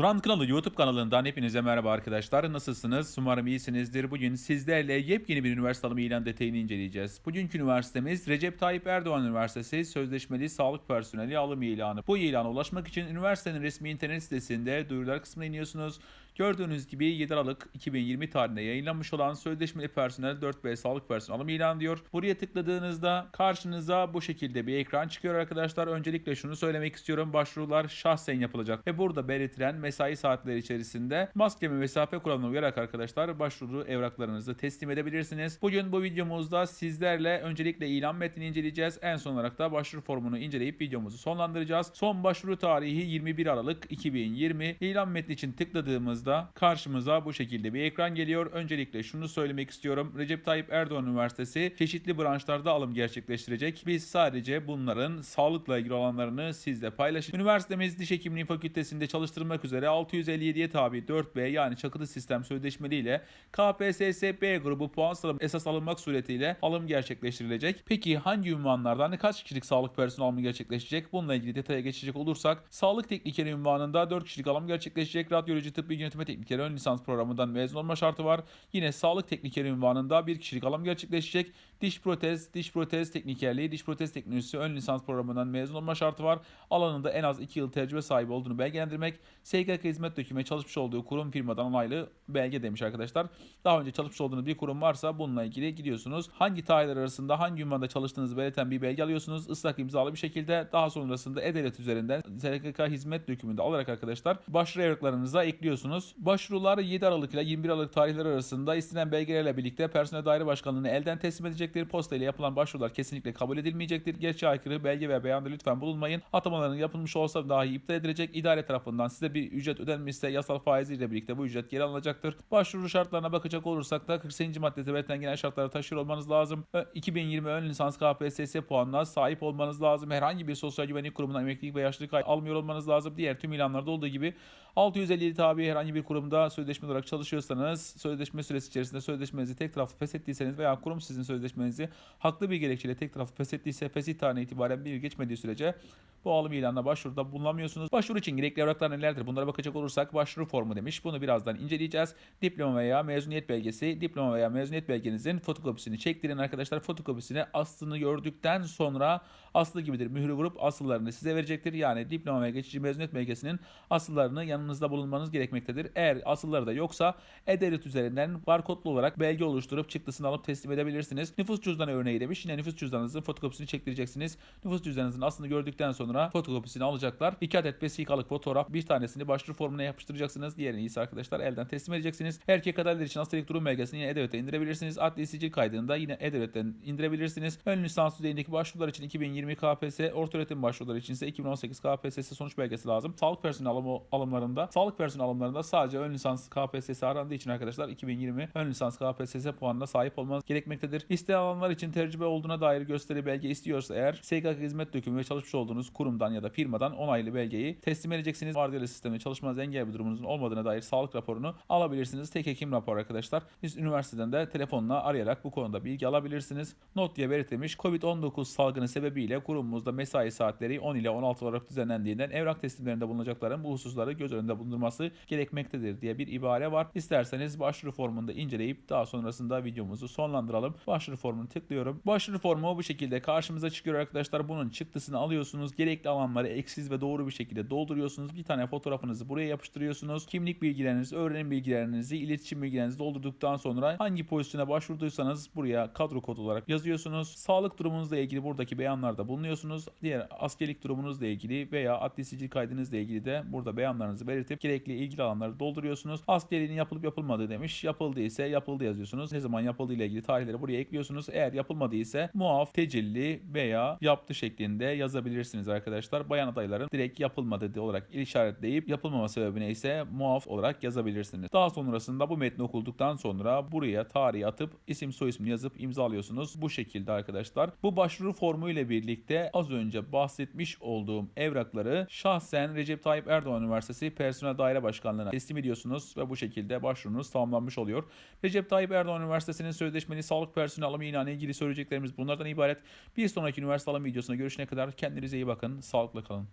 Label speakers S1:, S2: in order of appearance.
S1: Turan Kanalı YouTube kanalından hepinize merhaba arkadaşlar. Nasılsınız? Umarım iyisinizdir. Bugün sizlerle yepyeni bir üniversite alımı ilan detayını inceleyeceğiz. Bugünkü üniversitemiz Recep Tayyip Erdoğan Üniversitesi Sözleşmeli Sağlık Personeli alım ilanı. Bu ilana ulaşmak için üniversitenin resmi internet sitesinde duyurular kısmına iniyorsunuz. Gördüğünüz gibi 7 Aralık 2020 tarihinde yayınlanmış olan Sözleşmeli Personel 4B Sağlık Personeli alım ilanı diyor. Buraya tıkladığınızda karşınıza bu şekilde bir ekran çıkıyor arkadaşlar. Öncelikle şunu söylemek istiyorum. Başvurular şahsen yapılacak ve burada belirtilen mesai saatleri içerisinde maske ve mesafe kuralına uyarak arkadaşlar başvuru evraklarınızı teslim edebilirsiniz. Bugün bu videomuzda sizlerle öncelikle ilan metnini inceleyeceğiz. En son olarak da başvuru formunu inceleyip videomuzu sonlandıracağız. Son başvuru tarihi 21 Aralık 2020. İlan metni için tıkladığımızda karşımıza bu şekilde bir ekran geliyor. Öncelikle şunu söylemek istiyorum. Recep Tayyip Erdoğan Üniversitesi çeşitli branşlarda alım gerçekleştirecek. Biz sadece bunların sağlıkla ilgili olanlarını sizle paylaşacağız. Üniversitemiz Diş Hekimliği Fakültesinde çalıştırmak üzere 657'ye tabi 4B yani çakılı sistem sözleşmeli ile KPSS B grubu puan sıralaması esas alınmak suretiyle alım gerçekleştirilecek. Peki hangi ünvanlardan kaç kişilik sağlık personeli alımı gerçekleşecek? Bununla ilgili detaya geçecek olursak sağlık teknikeri ünvanında 4 kişilik alım gerçekleşecek. Radyoloji tıbbi yönetme teknikeri ön lisans programından mezun olma şartı var. Yine sağlık teknikeri ünvanında 1 kişilik alım gerçekleşecek. Diş protez, diş protez teknikerliği, diş protez teknolojisi ön lisans programından mezun olma şartı var. Alanında en az 2 yıl tecrübe sahibi olduğunu belgelendirmek. SGK hizmet dökümü çalışmış olduğu kurum firmadan onaylı belge demiş arkadaşlar. Daha önce çalışmış olduğunuz bir kurum varsa bununla ilgili gidiyorsunuz. Hangi tarihler arasında hangi ünvanda çalıştığınızı belirten bir belge alıyorsunuz. Islak imzalı bir şekilde daha sonrasında E-Devlet üzerinden SGK hizmet dökümünde alarak arkadaşlar başvuru evraklarınıza ekliyorsunuz. Başvurular 7 Aralık ile 21 Aralık tarihleri arasında istenen belgelerle birlikte personel daire başkanlığına elden teslim edecektir. Posta ile yapılan başvurular kesinlikle kabul edilmeyecektir. Gerçeğe aykırı belge ve beyanda lütfen bulunmayın. Atamaların yapılmış olsa dahi iptal edilecek. İdare tarafından size bir ücret ödenmişse yasal faiziyle birlikte bu ücret geri alınacaktır. Başvuru şartlarına bakacak olursak da 48. maddede belirtilen genel şartları taşıyor olmanız lazım. Ö- 2020 ön lisans KPSS puanına sahip olmanız lazım. Herhangi bir sosyal güvenlik kurumundan emeklilik ve yaşlılık almıyor olmanız lazım. Diğer tüm ilanlarda olduğu gibi 657 tabi herhangi bir kurumda sözleşme olarak çalışıyorsanız sözleşme süresi içerisinde sözleşmenizi tek taraflı feshettiyseniz veya kurum sizin sözleşmenizi haklı bir gerekçeyle tek taraflı feshettiyse fesih tarihine itibaren bir geçmediği sürece bu alım ilanına başvuruda bulunamıyorsunuz. Başvuru için gerekli evraklar nelerdir? Bunlara bakacak olursak başvuru formu demiş. Bunu birazdan inceleyeceğiz. Diploma veya mezuniyet belgesi. Diploma veya mezuniyet belgenizin fotokopisini çektirin arkadaşlar. Fotokopisini aslını gördükten sonra aslı gibidir. Mührü vurup asıllarını size verecektir. Yani diploma ve geçici mezuniyet belgesinin asıllarını yanınızda bulunmanız gerekmektedir. Eğer asılları da yoksa E-Devlet üzerinden barkodlu olarak belge oluşturup çıktısını alıp teslim edebilirsiniz. Nüfus cüzdanı örneği demiş. Yine nüfus cüzdanınızın fotokopisini çektireceksiniz. Nüfus cüzdanınızın aslını gördükten sonra fotokopisini alacaklar. İki adet vesikalık fotoğraf bir tanesini başvuru formuna yapıştıracaksınız. Diğerini ise arkadaşlar elden teslim edeceksiniz. Erkek adaylar için hastalık durum belgesini yine E-Devlet'e indirebilirsiniz. Adli sicil kaydını yine E-Devlet'ten indirebilirsiniz. Ön lisans düzeyindeki başvurular için 2020 KPSS, orta öğretim başvuruları için ise 2018 KPSS sonuç belgesi lazım. Sağlık personeli alımı, alımlarında, sağlık personeli alımlarında sadece ön lisans KPSS arandığı için arkadaşlar 2020 ön lisans KPSS puanına sahip olmanız gerekmektedir. İsteyen alanlar için tecrübe olduğuna dair gösteri belge istiyorsa eğer SGK hizmet dökümü ve çalışmış olduğunuz kurumdan ya da firmadan onaylı belgeyi teslim edeceksiniz. Vardiyalı sistemde çalışmanıza engel bir durumunuzun olmadığına dair sağlık raporunu alabilirsiniz. Tek hekim raporu arkadaşlar. Biz üniversiteden de telefonla arayarak bu konuda bilgi alabilirsiniz. Not diye belirtilmiş. Covid-19 salgını sebebiyle kurumumuzda mesai saatleri 10 ile 16 olarak düzenlendiğinden evrak teslimlerinde bulunacakların bu hususları göz önünde bulundurması gerekmektedir diye bir ibare var. İsterseniz başvuru formunda inceleyip daha sonrasında videomuzu sonlandıralım. Başvuru formunu tıklıyorum. Başvuru formu bu şekilde karşımıza çıkıyor arkadaşlar. Bunun çıktısını alıyorsunuz. Gerekli alanları eksiz ve doğru bir şekilde dolduruyorsunuz. Bir tane fotoğrafınızı buraya yapıştırıyorsunuz. Kimlik bilgilerinizi, öğrenim bilgilerinizi, iletişim bilgilerinizi doldurduktan sonra hangi pozisyona başvurduysanız buraya kadro kodu olarak yazıyorsunuz. Sağlık durumunuzla ilgili buradaki beyanlarda bulunuyorsunuz. Diğer askerlik durumunuzla ilgili veya adli sicil kaydınızla ilgili de burada beyanlarınızı belirtip gerekli ilgili alanları dolduruyorsunuz. Askerliğin yapılıp yapılmadığı demiş. Yapıldı ise yapıldı yazıyorsunuz. Ne zaman yapıldığı ile ilgili tarihleri buraya ekliyorsunuz. Eğer yapılmadı ise muaf, tecilli veya yaptı şeklinde yazabilirsiniz arkadaşlar. Bayan adayların direkt yapılmadı olarak işaretleyip yapılmama sebebine ise muaf olarak yazabilirsiniz. Daha sonrasında bu metni okuduktan sonra buraya tarihi atıp isim soy ismini yazıp imzalıyorsunuz. Bu şekilde arkadaşlar. Bu başvuru formu ile birlikte az önce bahsetmiş olduğum evrakları şahsen Recep Tayyip Erdoğan Üniversitesi Personel Daire Başkanlığı'na teslim ediyorsunuz ve bu şekilde başvurunuz tamamlanmış oluyor. Recep Tayyip Erdoğan Üniversitesi'nin sözleşmeli sağlık personeli alımı ilanı ilgili söyleyeceklerimiz bunlardan ibaret. Bir sonraki üniversite alım videosuna görüşene kadar kendinize iyi bakın. Sağlıkla kalın.